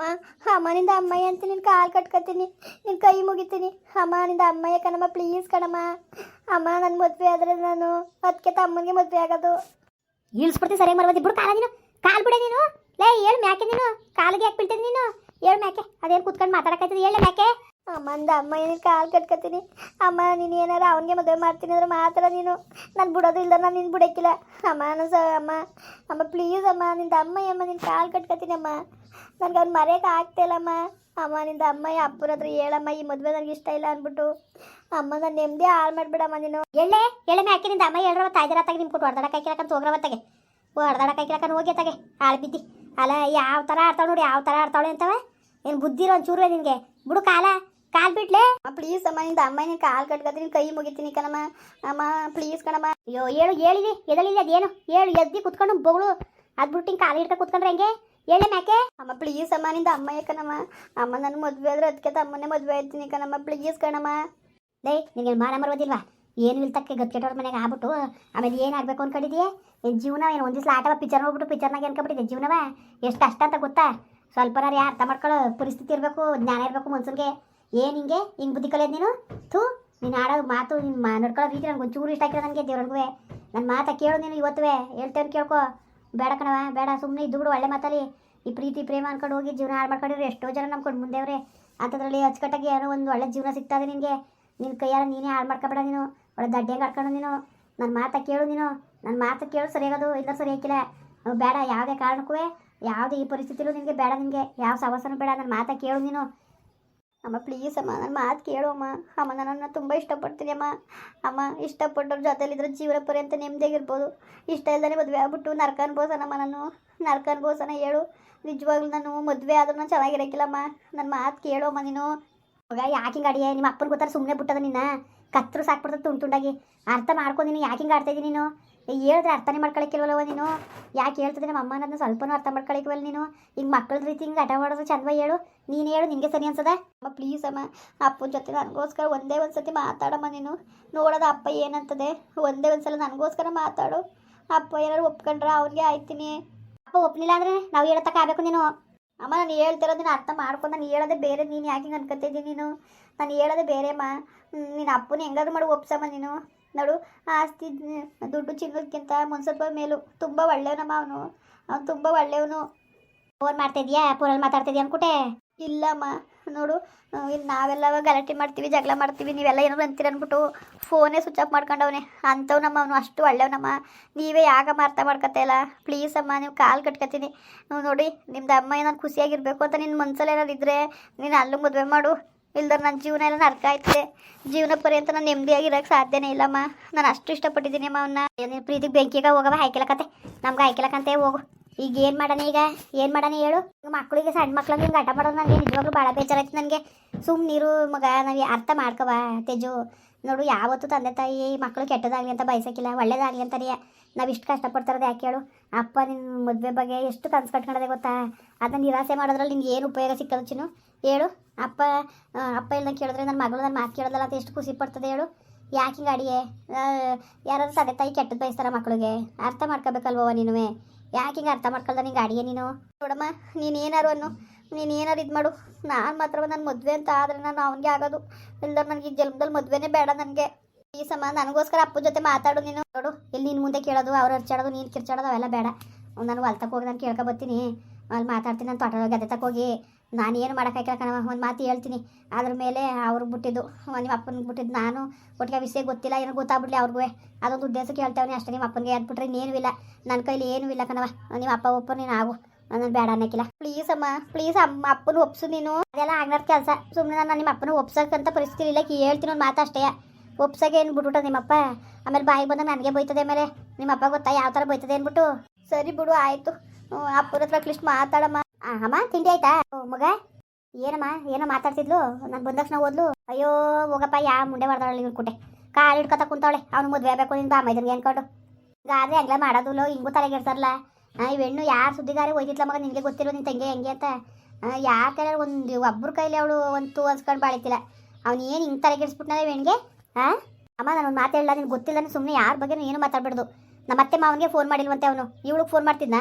ಅಮ್ಮ ಅಮ್ಮನಿಂದ ಅಮ್ಮಯ್ಯ ಅಂತ ನಿನ್ನ ಕಾಲು ಕಟ್ಕೊತೀನಿ ನಿನ್ನ ಕೈ ಮುಗಿತೀನಿ. ಅಮ್ಮನಿಂದ ಅಮ್ಮಯ್ಯ ಕಣಮ್ಮ ಪ್ಲೀಸ್ ಕಣಮ್ಮ. ಅಮ್ಮ ನನ್ನ ಮದುವೆ ಆದರೆ ನಾನು ಅದಕ್ಕೆ ತಮ್ಮನಿಗೆ ಮದುವೆ ಆಗೋದು. ಇಳಿಸ್ಬಿಡ್ತೀನಿ ಸರಿ ಮರವದಿ ಇಬ್ಬರು ಕಾಲ ನೀನು. ಕಾಲು ಬಿಡೆ ನೀನು. ಲೇ ಏನು ಮ್ಯಾಕೆ ನೀನು? ಕಾಲಿಗೆ ಯಾಕೆ ಬೀಳ್ತೀನಿ ನೀನು? ಹೇಳು ಮ್ಯಾಕೆ? ಅದೇನು ಕುತ್ಕೊಂಡು ಮಾತಾಡಕತ್ತಿದ್ ಹೇಳ ಮ್ಯಾಕೆ? ಅಮ್ಮಂದ ಅಮ್ಮ, ಏನು ಕಾಲು ಕಟ್ಕೊತೀನಿ? ಅಮ್ಮ, ನೀನು ಏನಾರ ಅವನಿಗೆ ಮದುವೆ ಮಾಡ್ತೀನಿ ಅಂದ್ರೆ ಮಾತ್ರ ನೀನು. ನಾನು ಬಿಡೋದು ಇಲ್ಲ ನಾನು ನಿನ್ನ ಬಿಡೋಕ್ಕಿಲ್ಲ. ಅಮ್ಮ ಸ, ಅಮ್ಮ. ಅಮ್ಮ ಪ್ಲೀಸ್ ಅಮ್ಮ, ನಿಂದ ಅಮ್ಮ ಅಮ್ಮ ನಿನ್ನ ಕಾಲು ಕಟ್ಕೊತೀನಿ ಅಮ್ಮ. ನನಗೆ ಅವ್ನು ಮರೆಯೋಕೆ ಆಗ್ತಾಯಿಲ್ಲಮ್ಮ ಅಮ್ಮ. ನಿಂದ ಅಮ್ಮ ಅಪ್ಪನ ಹತ್ರ ಹೇಳಮ್ಮ ಈ ಮದುವೆ ನನಗೆ ಇಷ್ಟ ಇಲ್ಲ ಅಂದ್ಬಿಟ್ಟು ಅಮ್ಮ, ನಾನು ನೆಮ್ಮದಿ ಹಾಳು ಮಾಡಿಬಿಡಮ್ಮ ನೀನು. ಎಳ್ಳೆ ಎಳೆ ಮ್ಯಾಕೆ, ನಿಂದ ಅಮ್ಮ ಹೇಳ್ರವ ತಾಯ್ದಿರ ತಾಗಿ ನಿಮ್ಗೆ ಕೊಟ್ಟು ಹೊಡೆದಾಡಕ್ಕೆ ಹಾಕಿರಕ್ಕಂತ ಹೋಗ್ರವ ಹೊಡೆದಾಡಕ್ಕೆ ಹಾಕಿರಕಂತ ಹೋಗಿ ತಗೆ ಹಾಳು ಬಿದ್ದಿ. ಅಲ್ಲ ಯಾವ ಥರ ಆಡ್ತಾಳೆ ನೋಡಿ ಯಾವ ಥರ ಆಡ್ತಾಳೆ ಅಂತವೆ? ಏನು ಬುದ್ಧಿ ಇರೋ ಒಂಚೂರು ನಿನಗೆ. ಬಿಡು ಕಾಲ ಕಾಲ್ ಬಿಟ್ಲೆ. ಪ್ಲೀಸ್ ಅಮ್ಮ ನಿಂದ ಅಮ್ಮ ನಿನ್ ಕಾಲ್ ಕಟ್ಕೊತೀನಿ ಕೈ ಮುಗಿತೀನಿ ಕಣಮ್ಮ. ಅಮ್ಮ ಪ್ಲೀಸ್ ಕಣಮ್ಮ. ಅಯ್ಯೋ ಹೇಳು ಹೇಳಿದಿ ಎದಳಿಲ್ಲ ಅದೇನು? ಹೇಳು ಎದ್ದಿ ಕುತ್ಕೊಂಡು ಬೊಗಳು. ಅದು ಬಿಟ್ಟು ಹಿಂಗೆ ಕಾಲು ಹಿಡ್ಕ ಕುತ್ಕೊಂಡ್ರೆ ಹೆಂಗೆ? ಹೇಳಿ ಮ್ಯಾಕೆ? ಅಮ್ಮ ಪ್ಲೀಸ್ ಅಮ್ಮ ನಿಂದ ಅಮ್ಮಯ್ಯ ಕಣಮ್ಮ. ಅಮ್ಮ ನನ್ನ ಮದುವೆ ಆದ್ರೆ ಅದಕ್ಕೆ ಅಮ್ಮನೇ ಮದುವೆ ಆಯ್ತೀನಿ ಕಣಮ್ಮ ಪ್ಲೀಸ್ ಕಣಮ್ಮ. ಲೇ ನಿನಗೆ ಮಾನ ಮರೋದಿಲ್ವಾ ಏನು ಇಲ್ತಕ್ಕೆ ಗತ್ಕೆಟ್ಟವ್ರ ಮನೆಗೆ ಆಗ್ಬಿಟ್ಟು? ಆಮೇಲೆ ಏನಾಗಬೇಕು ಅನ್ಕೊಂಡಿದ್ಯೆ? ಜೀವನ ಏನು ಒಂದು ದಿವಸ ಆಟವ ಪಿಕ್ಚರ್ ನೋಡ್ಬಿಟ್ಟು ಪಿಕ್ಚರ್ನಾಗ ಅನ್ಕೊಬಿಟ್ಟಿದೆ ಜೀವನವ? ಎಷ್ಟು ಅಷ್ಟ ಅಂತ ಗೊತ್ತಾ? ಸ್ವಲ್ಪ ಯಾರು ಅರ್ಥ ಮಾಡ್ಕೊಳ್ಳೋ ಪರಿಸ್ಥಿತಿ ಇರಬೇಕು, ಜ್ಞಾನ ಇರಬೇಕು ಮನ್ಸನ್ಗೆ. ಏನು ಹಿಂಗೆ? ಹಿಂಗೆ ಬುದ್ಧಿ ಕಲಿಯೋದು ನೀನು? ಥೂ, ನೀನು ಆಡೋ ಮಾತು ನಿಮ್ಮ ನಡ್ಕೊಳ್ಳೋ ರೀತಿ ನನಗೆ ಒಂಚೂರು ಇಷ್ಟ ಆಗಿರೋ ನನಗೆ ದೇವ್ರಂಗುವೆ ನನ್ನ ಮಾತಾ ಕೇಳು ನೀನು ಇವತ್ತುವೆ. ಹೇಳ್ತೇನೆ ಕೇಳ್ಕೊ. ಬೇಡ ಕಣವ ಬೇಡ ಸುಮ್ಮನೆ ಇದ್ದು ಬಿಡು ಒಳ್ಳೆ ಮಾತಲ್ಲಿ. ಈ ಪ್ರೀತಿ, ಪ್ರೇಮ ಅನ್ಕೊಂಡು ಹೋಗಿ ಜೀವನ ಹಾಳು ಮಾಡ್ಕೊಂಡಿರೋ ಎಷ್ಟೋ ಜನ ನಂಬ್ಕೊಂಡು ಮುಂದೆವ್ರೆ. ಅಂಥದ್ರಲ್ಲಿ ಅಚ್ಚುಕಟ್ಟಾಗಿ ಏನೋ ಒಂದು ಒಳ್ಳೆ ಜೀವನ ಸಿಗ್ತದೆ ನಿನಗೆ. ನಿನ್ನ ಕೈಯಾರ ನೀನೇ ಹಾಳು ಮಾಡ್ಕೊಬೇಡ ನೀನು. ಒಳ್ಳೆ ದಡ್ಡೆಗೆ ಆಡ್ಕೊಂಡು ನೀನು ನನ್ನ ಮಾತಾ ಕೇಳು ನೀನು ನನ್ನ ಮಾತು ಕೇಳು ಸರಿಯಾಗೋದು ಇಲ್ಲ ಸರಿ ಹಾಕಿಲ್ಲ. ಬೇಡ ಯಾವುದೇ ಕಾರಣಕ್ಕೂ, ಯಾವುದೇ ಈ ಪರಿಸ್ಥಿತಿಲೂ ನಿನಗೆ ಬೇಡ ನಿನಗೆ, ಯಾವ ಸವಾಸನೂ ಬೇಡ ನನ್ನ ಮಾತಾ ಕೇಳು ನೀನು. ಅಮ್ಮ ಪ್ಲೀಸ್ ಅಮ್ಮ ನನ್ನ ಮಾತು ಕೇಳು ಅಮ್ಮ. ಅಮ್ಮ, ನನ್ನನ್ನು ತುಂಬ ಇಷ್ಟಪಡ್ತೀನಿ ಅಮ್ಮ. ಅಮ್ಮ, ಇಷ್ಟಪಟ್ಟವ್ರ ಜೊತೆಲಿದ್ರೆ ಜೀವನ ಪರ್ಯಂತ ನೆಮ್ಮದಿಯಾಗಿರ್ಬೋದು. ಇಷ್ಟ ಇಲ್ಲದೇ ಮದುವೆ ಆಗ್ಬಿಟ್ಟು ನರ್ಕ ಅನ್ಬೋಸನಮ್ಮ ನಾನು. ನರ್ಕ ಬೋಸನ ಹೇಳು. ನಿಜವಾಗ್ಲೂ ನಾನು ಮದುವೆ ಆದ್ರೂ ನಾನು ಚೆನ್ನಾಗಿರಕ್ಕಿಲ್ಲಮ್ಮ ನನ್ನ ಮಾತು ಕೇಳು ಅಮ್ಮ ನೀನು. ಯಾಕೆ ಹಿಂಗೆ ಅಡಿಯೇ ನಿಮ್ಮ ಅಪ್ಪನ ಗೊತ್ತಾರೆ ಸುಮ್ಮನೆ ಬಿಟ್ಟದ ನಿನ್ನ ಕತ್ರು ಸಾಕ್ಬಿಡ್ತದೆ ತುಂಡು ತುಂಡಾಗಿ. ಅರ್ಥ ಮಾಡ್ಕೊಂಡಿನಿ ಯಾಕೆ ಹಿಂಗೆ ಆಡ್ತಾ ಇದ್ದೀನಿ ನೀನು? ಹೇಳಿದ್ರೆ ಅರ್ಥನೇ ಮಾಡ್ಕೊಳಕ್ಕಿಲ್ವಲ್ಲವ ನೀನು? ಯಾಕೆ ಹೇಳ್ತದೆ ನಮ್ಮ ಅಮ್ಮ ಅದನ್ನ ಸ್ವಲ್ಪನೂ ಅರ್ಥ ಮಾಡ್ಕೊಳಕ್ಕಿವಲ್ಲ ನೀನು? ಈಗ ಮಕ್ಕಳ ರೀತಿ ಹಿಂಗೆ ಆಟ ಮಾಡೋದು ಚಂದವ ಹೇಳು. ನೀನು ಹೇಳು, ನಿನಗೆ ಸರಿ ಅನ್ಸದ? ಅಮ್ಮ ಪ್ಲೀಸ್ ಅಮ್ಮ, ಅಪ್ಪನ ಜೊತೆ ನನಗೋಸ್ಕರ ಒಂದೇ ಒಂದು ಸತಿ ಮಾತಾಡಮ್ಮ ನೀನು. ನೋಡೋದ ಅಪ್ಪ ಏನಂತದೆ? ಒಂದೇ ಒಂದು ಸಲ ನನಗೋಸ್ಕರ ಮಾತಾಡು. ಅಪ್ಪ ಏನಾದ್ರು ಒಪ್ಕೊಂಡ್ರೆ, ಅವನಿಗೆ ಆಯ್ತೀನಿ ಅಪ್ಪ ಒಪ್ಪಲಿಲ್ಲ ಅಂದರೆ ನಾವು ಹೇಳತಕ್ಕ ಆಗಬೇಕು ನೀನು. ಅಮ್ಮ, ನಾನು ಹೇಳ್ತಿರೋದನ್ನ ಅರ್ಥ ಮಾಡ್ಕೊಂಡು ನಾನು ಹೇಳೋದೇ ಬೇರೆ, ನೀನು ಯಾಕೆ ಹಿಂಗೆ ಅನ್ಕೊತಿದ್ದೀನಿ ನೀನು? ನಾನು ಹೇಳೋದೇ ಬೇರೆ ಅಮ್ಮ ನೀನು ಅಪ್ಪನ ಹೆಂಗಾದ್ರು ಮಾಡಿ, ಒಪ್ಸಮ್ಮ ನೀನು. ನೋಡು ಆಸ್ತಿ, ದುಡ್ಡು ಚಿನ್ನೋದಕ್ಕಿಂತ ಮುನ್ಸತ್ವ ಮೇಲು. ತುಂಬ ಒಳ್ಳೆಯವನಮ್ಮ ಅವನು. ಅವನು ತುಂಬ ಒಳ್ಳೆಯವನು. ಫೋನ್ ಮಾಡ್ತಾ ಇದೀಯಾ? ಫೋನಲ್ಲಿ ಮಾತಾಡ್ತಾ ಇದೀಯ ಅನ್ಕುಟೆ? ಇಲ್ಲಮ್ಮ. ನೋಡು. ಇಲ್ಲಿ ನಾವೆಲ್ಲ ಗಲಾಟೆ ಮಾಡ್ತೀವಿ, ಜಗಳ ಮಾಡ್ತೀವಿ, ನೀವೆಲ್ಲ ಏನೋ ಅಂತೀರ ಅಂದ್ಬಿಟ್ಟು ಫೋನೇ ಸ್ವಿಚ್ ಆಫ್ ಮಾಡ್ಕೊಂಡವನೆ. ಅಂಥವ್ನಮ್ಮ ಅವನು ಅಷ್ಟು ಒಳ್ಳೆಯವನಮ್ಮ ನೀವೇ ಯಾಕಮ್ಮ ಅರ್ಥ ಮಾಡ್ಕೊತಾ ಇಲ್ಲ? ಪ್ಲೀಸ್ ಅಮ್ಮ, ನೀವು ಕಾಲು ಕಟ್ಕೊತೀನಿ. ನೀವು ನೋಡಿ, ನಿಮ್ದು ಅಮ್ಮ ಏನಾದ್ರು ಖುಷಿಯಾಗಿರಬೇಕು ಅಂತ ನಿನ್ನ ಮನ್ಸಲ್ಲಿ ಏನಾದ್ರು ಇದ್ದರೆ ನೀನು ಅಲ್ಲೂ ಮದುವೆ ಮಾಡು. ಇಲ್ದ್ರೆ ನನ್ನ ಜೀವನ ಎಲ್ಲ ನರ್ಕ ಆಯ್ತದೆ. ಜೀವನ ಪರ್ಯಂತ ನಾನು ನೆಮ್ಮದಿಯಾಗಿರೋಕ್ಕೆ ಸಾಧ್ಯನೇ ಇಲ್ಲಮ್ಮ. ನಾನು ಅಷ್ಟು ಇಷ್ಟಪಟ್ಟಿದ್ದೀನಿ ಅಮ್ಮ ಅವನ್ನ ಪ್ರೀತಿಗೆ ಬೆಂಕಿಗೆ ಹೋಗವ ಹಾಯ್ಕೆಲಕತ್ತೆ ನಮ್ಗೆ ಹಾಯ್ಕಿಲಕಂತೆ ಹೋಗು. ಈಗ ಏನು ಮಾಡೋಣ ಈಗ? ಏನು ಮಾಡೋಣ ಹೇಳು? ಮಕ್ಕಳಿಗೆ ಸಣ್ಣ ಮಕ್ಳಿಗೆ ಹಿಂಗೆ ಆಟ ಮಾಡೋದು ನನಗೆ ನಿಜವಾಗ್ಲೂ ಭಾಳ ಬೇಜಾರಾಯ್ತು ನನಗೆ ಸುಮ್ ನೀರು ಮಗ, ನಾವು ಅರ್ಥ ಮಾಡ್ಕವ ತೇಜು. ನೋಡು, ಯಾವತ್ತು ತಂದೆ ತಾಯಿ ಮಕ್ಕಳು ಕೆಟ್ಟದಾಗ್ಲಿ ಅಂತ ಬಯಸಕ್ಕಿಲ್ಲ, ಒಳ್ಳೇದಾಗಲಿ ಅಂತಾನೆ ನಾವು ಇಷ್ಟು ಕಷ್ಟಪಡ್ತಾರದು ಯಾಕೆ ಹೇಳು? ಅಪ್ಪ ನಿನ್ನ ಮದುವೆ ಬಗ್ಗೆ ಎಷ್ಟು ಕನ್ಸು ಕಟ್ಕೊಂಡದೆ ಗೊತ್ತಾ? ಅದನ್ನ ನಿರಾಸೆ ಮಾಡೋದ್ರಲ್ಲಿ ನಿಂಗೆ ಏನು ಉಪಯೋಗ ಸಿಕ್ಕದ ಚಿನ್ನು? ಹೇಳು. ಅಪ್ಪ ಅಪ್ಪ ಇಲ್ಲ ಕೇಳಿದ್ರೆ ನನ್ನ ಮಗಳು ನನ್ನ ಮಾತು ಕೇಳೋದಲ್ಲ ಅಂತ ಎಷ್ಟು ಖುಷಿ ಪಡ್ತದೆ ಹೇಳು? ಯಾಕೆ ಹಿಂಗೆ ಅಡಿಗೆ ಯಾರಾದ್ರೂ ತಂದೆ ತಾಯಿ ಕೆಟ್ಟದ್ದು ಬಯಸ್ತಾರ ಮಕ್ಕಳಿಗೆ ಅರ್ಥ ಮಾಡ್ಕೋಬೇಕಲ್ವವ ನೀನುವೆ? ಯಾಕೆ ಹಿಂಗೆ ಅರ್ಥ ಮಾಡ್ಕೊಳ್ದ ನಿಂಗೆ ಅಡಿಗೆ ನೀನು? ನೋಡಮ್ಮ, ನೀನು ಏನಾರು ಅನ್ನು, ನೀನು ಏನಾರು ಇದು ಮಾಡು. ನಾನು ಮಾತ್ರ ನನ್ನ ಮದುವೆ ಅಂತ ಆದರೆ ನಾನು ಅವನಿಗೆ ಆಗೋದು. ಇಲ್ದವ್ರು ನನಗೆ ಈ ಜನ್ಮದಲ್ಲಿ ಮದುವೆನೇ ಬೇಡ ನನಗೆ. ಈ ಸಮ ನನಗೋಸ್ಕರ ಅಪ್ಪನ ಜೊತೆ ಮಾತಾಡು ನೀನು. ನೋಡು ಇಲ್ಲಿ ನಿನ್ನ ಮುಂದೆ ಕೇಳೋದು, ಅವ್ರು ಹರ್ಚಾಡೋದು, ನೀನು ಕಿರ್ಚಾಡೋದು ಅವೆಲ್ಲ ಬೇಡ. ನಾನು ಹೊಲ್ತಕ್ಕೆ ಹೋಗಿ ನಾನು ಕೇಳ್ಕೊ ಬರ್ತೀನಿ. ಅಲ್ಲಿ ಮಾತಾಡ್ತೀನಿ, ನಾನು ತೋಟದಾಗ ತಕ್ಕ ಹೋಗಿ. ನಾನು ಏನು ಮಾಡೋಕ್ಕಾಗಿಲ್ಲ ಕಣವ ಒಂದು ಮಾತು ಹೇಳ್ತೀನಿ. ಅದ್ರ ಮೇಲೆ ಅವ್ರಿಗೆ ಬಿಟ್ಟಿದ್ದು ನಿಮ್ಮ ಅಪ್ಪನಿಗೆ ಬಿಟ್ಟಿದ್ದು ನಾನು. ಒಟ್ಟಿಗೆ ವಿಷಯ ಗೊತ್ತಿಲ್ಲ, ಏನೋ ಗೊತ್ತಾಗ್ಬಿಡ್ಲಿ ಅವ್ರಿಗೂ ಅದೊಂದು ಉದ್ದೇಶಕ್ಕೆ ಹೇಳ್ತೇವೆ ಅಷ್ಟೇ ನಿಮ್ಮ ಅಪ್ಪನಿಗೆ ಬಿಟ್ಟರೆ ಇನ್ನೇನು ಇಲ್ಲ. ನನ್ನ ಕೈಲಿ ಏನೂ ಇಲ್ಲ ಕಣವ ನಿಮ್ಮ ಅಪ್ಪ ಒಪ್ಪ, ನೀನು ಆಗು. ನನ್ನ ಬೇಡ ಅನ್ನಕ್ಕಿಲ್ಲ. ಪ್ಲೀಸ್ ಅಮ್ಮ ಪ್ಲೀಸ್ ಅಮ್ಮ, ಅಪ್ಪನ ಒಪ್ಸು ನೀನು. ಅದೆಲ್ಲ ಆಗ್ನಾರ ಕೆಲಸ. ಸುಮ್ಮನೆ ನಾನು ನಿಮ್ಮ ಅಪ್ಪನ ಒಪ್ಸೋಕ್ಕಂತ ಪರಿಸ್ಥಿತಿ ಇಲ್ಲ ಹೇಳ್ತೀನಿ ಒಂದು ಮಾತು ಅಷ್ಟೇ. ಒಪ್ಸಕ್ಕೆ ಏನು ಬಿಟ್ಬಿಟ್ಟ ನಿಮ್ಮಪ್ಪ ಆಮೇಲೆ ಬಾಯಿ ಬಂದಾಗ ನನಗೆ ಬೈತದೆ ಆಮೇಲೆ. ನಿಮ್ಮ ಅಪ್ಪ ಗೊತ್ತಾ ಯಾವ ಥರ ಬೈತದೆ ಅಂದ್ಬಿಟ್ಟು? ಸರಿ ಬಿಡು, ಆಯಿತು. ಅಪ್ಪನ ಹತ್ರ ಅಟ್ಲೀಸ್ಟ್ ಮಾತಾಡಮ್ಮ. ಆ, ಅಮ್ಮ ತಿಂಡಿ ಆಯ್ತಾ? ಓ, ಮಗ ಏನಮ್ಮ ಏನೋ ಮಾತಾಡ್ತಿದ್ಲು? ನಾನು ಬಂದ ತಕ್ಷಣ ಓದ್ಲು. ಅಯ್ಯೋ ಹೋಗಪ್ಪ ಯಾ ಮುಂಡೆ ಮಾಡ್ದಾಳೆ ಇವ್ರು ಕುಟೆ ಕಾಲು ಹಿಡ್ಕೊತ ಕುಂತಾವಳೆ. ಅವ್ನು ಮದುವೆ ಬೇಕು ನಿಂದ ಮೈದನ್ಗೆ ಅನ್ಕೊಂಡು. ಗಾದ್ರೆ ಹಂಗ್ಲ ಮಾಡೋದಿಲ್ಲ ಹಿಂಗೂ ತಲೆಗೆ ಇರ್ತಾರಲ್ಲ ಈ ಹೆಣ್ಣು ಯಾರು ಸುದ್ದಿಗಾರಿ ಒಯ್ದಿತ್ತಲ್ಲ ಮಗ ನಿನಗೆ ಗೊತ್ತಿರೋ ನಿನ್ ತಂಗಿ ಹೆಂಗೆ ಅಂತ? ಯಾರ ಕೈಲಿ ಒಂದು ಒಬ್ಬರ ಕೈಲಿ ಅವಳು ಒಂದು ಅನ್ಸ್ಕೊಂಡು ಬಾಳಿತಿಲ್ಲ. ಅವ್ನು ಏನು ಹಿಂಗೆ ತಲೆಗೆಡ್ಸ್ಬಿಟ್ನಲ್ಲ ಹೆಣ್ಣಿಗೆ ಹಾಂ ಅಮ್ಮ ನಾನು ಮಾತು ಹೇಳಲ್ಲ ನಿನ್ಗೆ ಗೊತ್ತಿಲ್ಲ ಸುಮ್ಮನೆ ಯಾರ ಬಗ್ಗೆ ಏನು ಮಾತಾಡ್ಬಾರ್ದು ನಮ್ಮ ಅತ್ತೆ ಮಾವನಿಗೆ ಫೋನ್ ಮಾಡಿಲ್ವಂತೆ ಅವನು. ಇವಳಿಗೆ ಫೋನ್ ಮಾಡ್ತಿದ್ನಾ?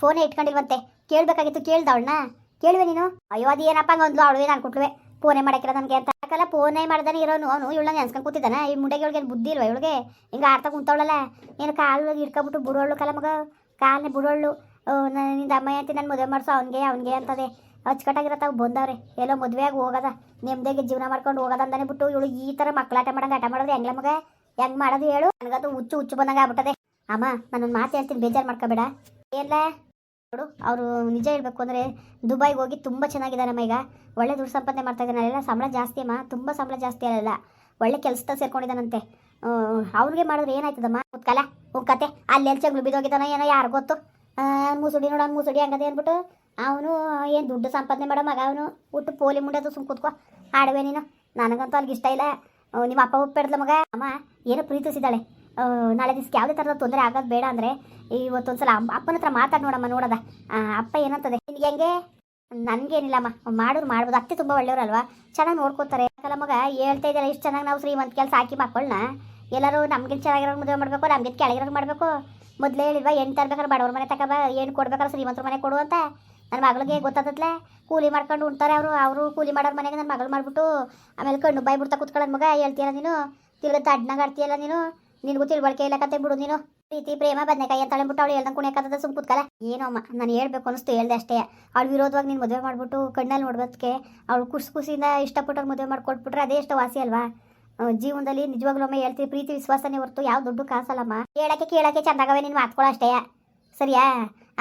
ಫೋನೇ ಇಟ್ಕೊಂಡಿಲ್ವಂತೆ. ಕೇಳಬೇಕಾಗಿತ್ತು, ಕೇಳ್ದ ಅವಳನ್ನ. ಕೇಳುವೆ ನೀನು? ಅಯ್ಯೋ, ಅದು ಏನಪ್ಪ ಹಂಗಂದ್ಲು ಅವಳು ನಾನು ಕೊಟ್ಲುವೆ ಫೋನೇ ಮಾಡಕ್ಕಿಲ್ಲ ನನಗೆ ಅಂತ. ಯಾಕಲ್ಲ ಫೋನೇ ಮಾಡ್ದಾನೆ ಇರೋನು? ಅವನು ಇವಳನ್ನ ನೆನ್ಸ್ಕೊಂಡು ಕೂತಿದ್ದಾನೆ? ಈ ಮುಂಡೆಗೆ ಇವಳಿಗೆ ಬುದ್ಧಿ ಇಲ್ವ ಇವಳಿಗೆ? ಹಿಂಗೆ ಆಡ್ತಾ ಕುಂತವಳಲ್ಲ. ಏನು ಕಾಲು ಹಿಡ್ಕೊಬಿಟ್ಟು ಬುಡೋಳು ಕಲ ಮಗ. ಕಾಲನೇ ಬುಡೋಳು ನಿಂದ ಅಮ್ಮ ಅಂತ ನಾನು ಮದುವೆ ಮಾಡಿಸೋ, ಅವನಿಗೆ ಅವನಿಗೆ ಅಂತದೆ. ಅಚ್ಚುಕಟ್ಟಾಗಿರತ್ತಾವ ಬಂದವ್ರೆ. ಎಲ್ಲೋ ಮದುವೆಯಾಗಿ ಹೋಗದ. ನೆಮ್ಮದಿಗೆ ಜೀವನ ಮಾಡ್ಕೊಂಡು ಹೋಗದ ಅಂತಾನೆ ಬಿಟ್ಟು ಇವಳು ಈ ಥರ ಮಕ್ಕಳಾಟ ಮಾಡಂಗೆ ಆಟ ಮಾಡೋದು ಹೆಂಗ್ಲ ಮಗ? ಹೆಂಗ್ ಮಾಡೋದು ಹೇಳು? ನನಗದು ಹುಚ್ಚು ಹುಚ್ಚು ಬಂದಂಗೆ ಆಗ್ಬಿಟ್ಟದೆ. ಅಮ್ಮ, ನಾನೊಂದು ಮಾತು ಹೇಳ್ತೀನಿ, ಬೇಜಾರು ಮಾಡ್ಕೋಬೇಡ. ಏನ್ಲ? ನೋಡು ಅವರು ನಿಜ ಹೇಳ್ಬೇಕು ಅಂದರೆ ದುಬೈಗೆ ಹೋಗಿ ತುಂಬ ಚೆನ್ನಾಗಿದ್ದಾರಮ್ಮ ಈಗ. ಒಳ್ಳೆ ದುಡ್ಡು ಸಂಪಾದನೆ ಮಾಡ್ತಾ ಇದ್ದಾನೆ ಅಲ್ಲೆಲ್ಲ ಸಂಬಳ ಜಾಸ್ತಿ ಅಮ್ಮ. ತುಂಬ ಸಂಬಳ ಜಾಸ್ತಿ ಅಲ್ಲ ಒಳ್ಳೆ ಕೆಲಸದಾಗ ಸೇರ್ಕೊಂಡಿದ್ದಾನಂತೆ. ಅವ್ರಿಗೆ ಮಾಡಿದ್ರೆ ಏನಾಯ್ತದಮ್ಮ? ಕಲ ಉನ್ ಕತೆ. ಅಲ್ಲೆಲ್ಲಿ ಚಗ್ಲು ಬಿದ್ದೋಗಿದ್ದಾನ ಏನೋ ಯಾರು ಗೊತ್ತು? ಮುಸುಡಿ ನೋಡ ಮುಸುಡಿ ಹಂಗದೆ ಅಂದ್ಬಿಟ್ಟು ಅವನು ಏನು ದುಡ್ಡು ಸಂಪಾದನೆ ಮಾಡೋ ಮಗ ಅವನು? ಹುಟ್ಟು ಪೋಲಿ ಮುಂಡದು ಸುಮ್ ಕೂತ್ಕೋ. ಆಡುವೆ ನೀನು. ನನಗಂತೂ ಅಲ್ಲಿಗೆ ಇಷ್ಟ ಇಲ್ಲ. ನಿಮ್ಮ ಅಪ್ಪ ಒಪ್ಪಿಡ್ದ ಮಗ. ಅಮ್ಮ ಏನೋ ಪ್ರೀತಿಸಿದಾಳೆ ಆ, ನಾಳೆ ದಿವ್ಸಕ್ಕೆ ಯಾವುದೇ ಥರದ ತೊಂದರೆ ಆಗೋದು ಬೇಡ ಅಂದರೆ ಇವತ್ತೊಂದ್ಸಲ ಅಮ್ಮ ಅಪ್ಪನ ಹತ್ರ ಮಾತಾಡಿ ನೋಡಮ್ಮ, ನೋಡದ. ಅಪ್ಪ ಏನಂತದೆ? ನಿನಗೆ ಹೆಂಗೆ? ನನಗೇನಿಲ್ಲಮ್ಮ, ಮಾಡೋರು ಮಾಡ್ಬೋದು. ಅತ್ತೆ ತುಂಬ ಒಳ್ಳೆಯವರಲ್ವಾ? ಚೆನ್ನಾಗಿ ನೋಡ್ಕೋತಾರೆ. ಯಾಕಲ್ಲ ಮಗ, ಹೇಳ್ತಾ ಇದ್ದಾರೆ ಇಷ್ಟು ಚೆನ್ನಾಗಿ ನಾವು ಶ್ರೀಮಂತ ಕೆಲಸ ಹಾಕಿ ಮಕ್ಕಳನ್ನ ಎಲ್ಲರೂ ನಮ್ಗೆ ಚೆನ್ನಾಗಿರೋ ಮದುವೆ ಮಾಡಬೇಕು ನಮ್ಗೆ ಕೆಳಗಿರೋ ಮಾಡಬೇಕು. ಮೊದಲೇ ಹೇಳಿಲ್ವಾ ಹೆಣ್ಣು ತರ್ಬೇಕಾದ್ರೆ ಬಡವ್ರ ಮನೆ ತಗೋಬ ಏನು ಕೊಡ್ಬೇಕಾದ್ರೆ ಶ್ರೀಮಂತರ ಮನೆ ಕೊಡು ಅಂತ. ನನ್ನ ಮಗಳಿಗೆ ಗೊತ್ತಾದತ್ಲೆ ಕೂಲಿ ಮಾಡ್ಕೊಂಡು ಉಣ್ತಾರೆ ಅವರು. ಅವರು ಕೂಲಿ ಮಾಡೋರ ಮನೆಗೆ ನನ್ನ ಮಗಳು ಮಾಡಿಬಿಟ್ಟು, ಆಮೇಲೆ ಕಣ್ಣು ಬಾಯಿ ಬಿಡ್ತಾ ಕುತ್ಕೊಳ್ಳೋದು ಮಗ, ಹೇಳ್ತೀಯಲ್ಲ ನೀನು? ತಿರ್ಗ ತಡ್ನಾಗ ಆಡ್ತೀಯಲ್ಲ ನೀನು? ನಿನಗೂ ತಿಳುವಳಿಕೆ ಇಲ್ಲ ಕತೆ ಬಿಡು ನೀನು. ಪ್ರೀತಿ ಪ್ರೇಮ ಬದನೆಕಾಯಿ ಅಂತ ಹೇಳ್ಬಿಟ್ಟು ಅವಳು ಹೇಳ್ದಂಗೆ ಕುಣಿಯಕ್ಕದ ಸುಮ್ ಕುತ್ಕಲ್ಲ. ಏನೋ ಅಮ್ಮ ನಾನು ಹೇಳ್ಬೇಕು ಅನಿಸ್ತು ಹೇಳ್ದೆ ಅಷ್ಟೇ. ಅವಳು ವಿರೋಧವಾಗಿ ನೀನು ಮದುವೆ ಮಾಡ್ಬಿಟ್ಟು ಕಣ್ಣಲ್ಲಿ ನೋಡ್ಬೋದಕ್ಕೆ ಅವಳು ಖುಷಿ ಖುಷಿಯಿಂದ ಇಷ್ಟಪಟ್ಟು ಮದುವೆ ಮಾಡ್ಕೊಟ್ಬಿಟ್ರೆ ಅದೇ ಎಷ್ಟು ವಾಸಿ ಅಲ್ವಾ? ಜೀವನದಲ್ಲಿ ನಿಜವಾಗ್ಲೂ ಒಮ್ಮೆ ಹೇಳ್ತೀವಿ ಪ್ರೀತಿ ವಿಶ್ವಾಸನೇ ಹೊರತು ಯಾವ ದುಡ್ಡು ಕಾಸಲ್ಲಮ್ಮ? ಹೇಳಕ್ಕೆ ಕೇಳಕ್ಕೆ ಚಂದಾಗವೆ ನೀನು ಮಾತ್ಕೊಳ್ಳೋ ಅಷ್ಟೇ. ಸರಿಯಾ?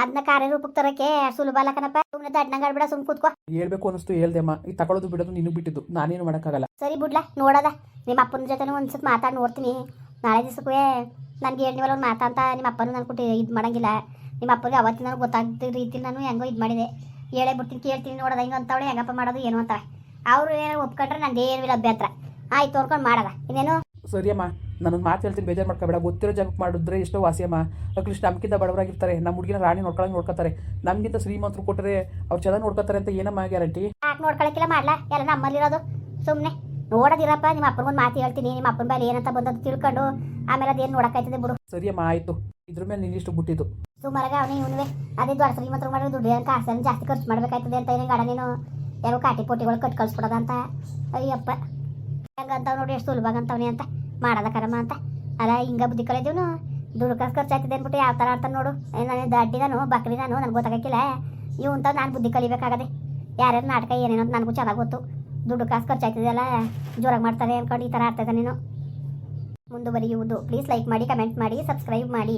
ಅದನ್ನ ಕಾರ್ಯರೂಪಕ್ಕೆ ತರಕ್ಕೆ ಸುಲಭ ಅಲ್ಲ ಕಣಪ್ಪ. ಸುಮ್ಮನೆ ದಡ್ನಂಗ್ ಆಡ್ಬೇಡ ಸುಮ್ ಕೂತ್ಕೋ. ಹೇಳ್ಬೇಕು ಅನಿಸ್ತು ಹೇಳ್ದೆ ಅಮ್ಮ. ಈ ತಗೊಳ್ಳೋದು ಬಿಡೋದು ನಿನಗೆ ಬಿಟ್ಟಿದ್ದು. ನಾನೇನು ಮಾಡೋಕ್ಕಾಗಲ್ಲ. ಸರಿ ಬಿಡ್ಲಾ ನೋಡೋದ. ನಿಮ್ಮ ಅಪ್ಪನ ಜೊತೆ ಒಂದ್ಸತಿ ಮಾತಾಡಿ ನೋಡ್ತೀನಿ. ನಾಳೆ ದಿವಸಕ್ಕೂ ನನಗೆ ಹೇಳಿವಲ್ಲ ಒಂದು ಮಾತಾಂತ ನಿಮ್ಮ ಅಪ್ಪನೂ ನಾನು ಕೊಟ್ಟು ಇದು ಮಾಡಂಗಿಲ್ಲ. ನಿಮ್ಮ ಅಪ್ಪಗೆ ಅವತ್ತಿನ ನನಗೆ ಗೊತ್ತಾಗ್ದ ರೀತಿ ನಾನು ಹೆಂಗೋ ಇದು ಮಾಡಿದೆ. ಹೇಳೇ ಬಿಡ್ತೀನಿ ಕೇಳ್ತೀನಿ ನೋಡೋದ ಹಿಂಗೆ ಅಂತವಳೆ ಹೆಂಗಪ್ಪ ಮಾಡೋದು ಏನು ಅಂತ ಅವರು ಏನೋ ಒಪ್ಕೊಂಡ್ರೆ ನಂದು ಇಲ್ಲ ಅಭ್ಯಂತರ. ಆಯ್ತು ತೋರ್ಕೊಂಡು ಮಾಡೋದ ಇನ್ನೇನು? ಸರಿಯಮ್ಮ ನಾನೊಂದು ಮಾತು ಹೇಳ್ತೀನಿ ಬೇಜಾರು ಮಾಡ್ಕೋಬೇಡ. ಗೊತ್ತಿರೋ ಜಾಗಕ್ಕೆ ಮಾಡಿದ್ರೆ ಎಷ್ಟೋ ವಾಸಿ ಅಮ್ಮ. ಅಟ್ಲೀಸ್ಟ್ ನಮ್ಗಿಂತ ಬಡವರಾಗಿರ್ತಾರೆ. ನಮ್ಮ ಹುಡುಗಿನ ರಾಣಿ ನೋಡ್ಕೊಳಂಗೆ ನೋಡ್ಕೊತಾರೆ. ನಮಗಿಂತ ಶ್ರೀಮಂತರು ಕೊಟ್ಟರೆ ಅವ್ರು ಚೆನ್ನಾಗಿ ನೋಡ್ಕೊತಾರೆ ಅಂತ ಏನಮ್ಮ ಗ್ಯಾರಂಟಿ? ಯಾಕೆ ನೋಡ್ಕೊಳಕ್ಕಿಲ್ಲ ಮಾಡ್ಲಾ? ಎಲ್ಲ ನಮ್ಮಲ್ಲಿರೋದು. ಸುಮ್ಮನೆ ನೋಡೋದಿರಪ್ಪ ನಿಮ್ಮ ಅಪ್ಪನಿಗೊಂದು ಮಾತು ಹೇಳ್ತೀನಿ ನಿಮ್ಮ ಅಪ್ಪನ ಮೇಲೆ ಏನಂತ ಬಂದದ್ದು ತಿಳ್ಕೊಂಡು ಆಮೇಲೆ ಅದೇನು ನೋಡೋಕ್ಕಾಯ್ತದೆ ಬಿಡು. ಸರಿಯಮ್ಮ ಆಯಿತು. ಇದ್ರ ಮೇಲೆ ನಿನ್ನಿಷ್ಟು ಬಿಟ್ಟಿದ್ದು ಸುಮಾರಾಗ ಅವನೇ ಇವನುವೆ. ಅದೇ ದೊಡ್ಡ ಶ್ರೀಮಂತರ ಮಾಡಿದ್ರೆ ದುಡ್ಡು ಕಾಸನ್ನು ಜಾಸ್ತಿ ಖರ್ಚು ಮಾಡ್ಬೇಕಾಯ್ತದೆ ಅಂತ ಏನೇ ಗಾಡ ನೀನು ಯಾರು ಕಾಟಿ ಪೋಟಿಗಳು ಕಟ್ ಕಳ್ಸ್ಬಿಡೋದ ಅಂತ. ಅಯ್ಯಪ್ಪ. ಹೆಂಗಂತಾವ್ ನೋಡಿ ಎಷ್ಟು ಸುಲಭಾಗಂತವನೇ ಅಂತ. ಮಾಡದ ಕರಮ ಅಂತ. ಅಲ್ಲ ಹಿಂಗ ಬುದ್ಧಿ ಕಲಿದೀವನು ದುಡ್ಡು ಕಾಸು ಖರ್ಚಾಗ್ತದೆ ಅಂದ್ಬಿಟ್ಟು ಯಾವ ಥರ ಆಡ್ತಾನೆ ನೋಡು. ನಾನು ದಡ್ಡಿ ನಾನು ಬಕ್ರಿ ನಾನು ನನಗೆ ಗೊತ್ತಾಗಕ್ಕಿಲ್ಲ. ಇವಂತ ಅಂತ ನಾನು ಬುದ್ಧಿ ಕಲಿಬೇಕಾಗದೆ. ಯಾರ್ಯಾರು ನಾಟಕ ಏನೇನೋ ಅಂತ ನನಗೂ ಚೆನ್ನಾಗಿ ಗೊತ್ತು. ದುಡ್ಡು ಕಾಸು ಖರ್ಚಾಗ್ತದೆಲ್ಲ ಜೋರಾಗಿ ಮಾಡ್ತಾರೆ ಅನ್ಕೊಂಡು ಈ ಥರ ಆಗ್ತದೆ ನೀನು. ಮುಂದುವರಿಯುವುದು. ಪ್ಲೀಸ್ ಲೈಕ್ ಮಾಡಿ ಕಮೆಂಟ್ ಮಾಡಿ ಸಬ್ಸ್ಕ್ರೈಬ್ ಮಾಡಿ.